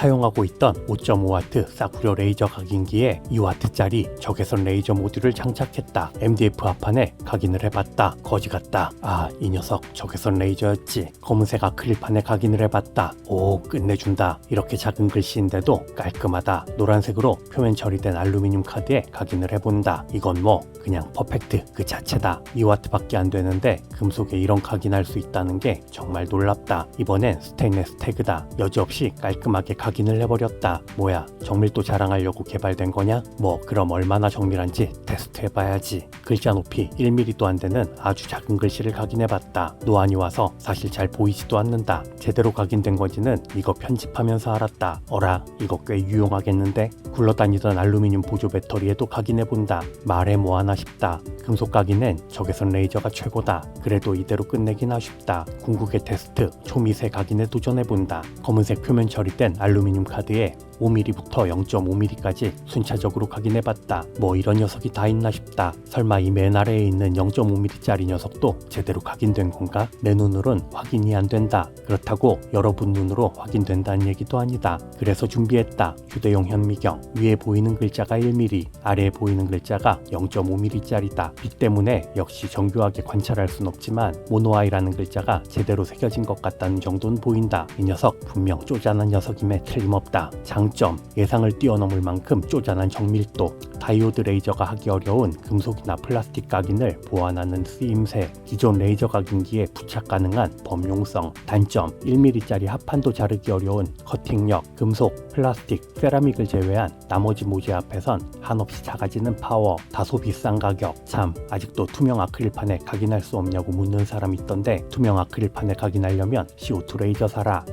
사용하고 있던 5.5W 싸구려 레이저 각인기에 2W짜리 적외선 레이저 모듈을 장착했다. MDF 합판에 각인을 해봤다. 거지 같다. 아, 이 녀석 적외선 레이저였지. 검은색 아크릴판에 각인을 해봤다. 오, 끝내준다. 이렇게 작은 글씨인데도 깔끔하다. 노란색으로 표면 처리된 알루미늄 카드에 각인을 해본다. 이건 뭐 그냥 퍼펙트 그 자체다. 2W밖에 안 되는데 금속에 이런 각인할 수 있다는 게 정말 놀랍다. 이번엔 스테인레스 태그다. 여지없이 깔끔하게 각 인을 해버렸다. 뭐야, 정밀도 자랑하려고 개발된 거냐? 뭐, 그럼 얼마나 정밀한지 테스트 해봐야지. 글자 높이 1mm도 안 되는 아주 작은 글씨를 각인해봤다. 노안이 와서 사실 잘 보이지도 않는다. 제대로 각인된 건지는 이거 편집하면서 알았다. 어라, 이거 꽤 유용하겠는데? 굴러다니던 알루미늄 보조 배터리에도 각인해본다. 말해 뭐하나 싶다. 금속 각인엔 적외선 레이저가 최고다. 그래도 이대로 끝내긴 아쉽다. 궁극의 테스트, 초미세 각인에 도전해본다. 검은색 표면 처리된 알루미늄 카드에 5mm부터 0.5mm까지 순차적으로 각인해봤다. 뭐 이런 녀석이 다 있나 싶다. 설마 이 맨 아래에 있는 0.5mm짜리 녀석도 제대로 각인된 건가? 내 눈으론 확인이 안 된다. 그렇다고 여러분 눈으로 확인된다는 얘기도 아니다. 그래서 준비했다. 휴대용 현미경. 위에 보이는 글자가 1mm, 아래에 보이는 글자가 0.5mm짜리다. 빛 때문에 역시 정교하게 관찰할 순 없지만 모노아이라는 글자가 제대로 새겨진 것 같다는 정도는 보인다. 이 녀석 분명 쪼잔한 녀석임에 틀림없다. 장점 예상을 뛰어넘을 만큼 쪼잔한 정밀도. 다이오드 레이저가 하기 어려운 금속이나 플라스틱 각인을 보완하는 쓰임새. 기존 레이저 각인기에 부착 가능한 범용성. 단점 1mm짜리 합판도 자르기 어려운 커팅력. 금속 플라스틱 세라믹을 제외한 나머지 모재 앞에선 한없이 작아지는 파워. 다소 비싼 가격. 참 아직도 투명 아크릴판에 각인할 수 없냐고 묻는 사람 있던데 투명 아크릴판에 각인하려면 CO2 레이저 사라